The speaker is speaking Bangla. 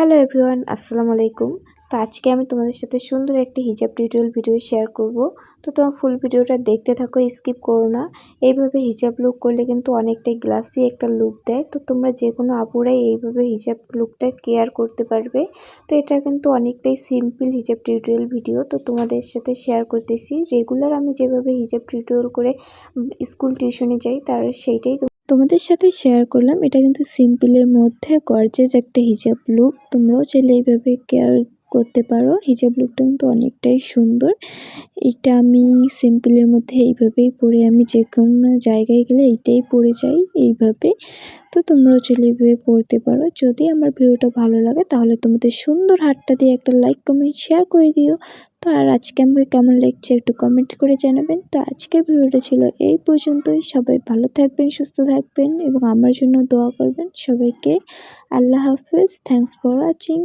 হ্যালো এভরিওয়ান, আসসালামু আলাইকুম। তো আজকে আমি তোমাদের সাথে সুন্দর একটি হিজাব টিউটোরিয়াল ভিডিও শেয়ার করব। তো তোমার ফুল ভিডিওটা দেখতে থাকো স্কিপ করো না। এইভাবে হিজাব লুক করলে কিন্তু অনেকটাই গ্লাসি একটা লুক দেয়। তো তোমরা যে কোনো আপুরাই এইভাবে হিজাব লুকটা কেয়ার করতে পারবে। তো এটা কিন্তু অনেকটাই সিম্পল হিজাব টিউটোরিয়াল ভিডিও তো তোমাদের সাথে শেয়ার করতেছি। রেগুলার আমি যেভাবে হিজাব টিউটোরিয়াল করে স্কুল টিউশনে যাই, তার সেইটাই তোমাদের সাথে শেয়ার করলাম। এটা কিন্তু সিম্পলের মধ্যে গর্জেস একটা হিজাব লুক তোমরাও চাইলে এইভাবে কেয়ার করতে পারো। হিজাব লুকটা কিন্তু অনেকটাই সুন্দর। এটা আমি সিম্পলের মধ্যে এইভাবেই পরে আমি যে কোনো জায়গায় গেলে এইটাই পরে যাই এইভাবে। তো তোমরাও চাইলে এইভাবে পড়তে পারো। যদি আমার ভিডিওটা ভালো লাগে তাহলে তোমাদের সুন্দর হাতটা দিয়ে একটা লাইক কমেন্ট শেয়ার করে দিও। তো আর আজকে আমাকে কেমন লাগছে একটু কমেন্ট করে জানাবেন। তো আজকের ভিডিওটা ছিল এই পর্যন্তই। সবাই ভালো থাকবেন, সুস্থ থাকবেন এবং আমার জন্য দোয়া করবেন সবাইকে। আল্লাহ হাফেজ। Thanks for watching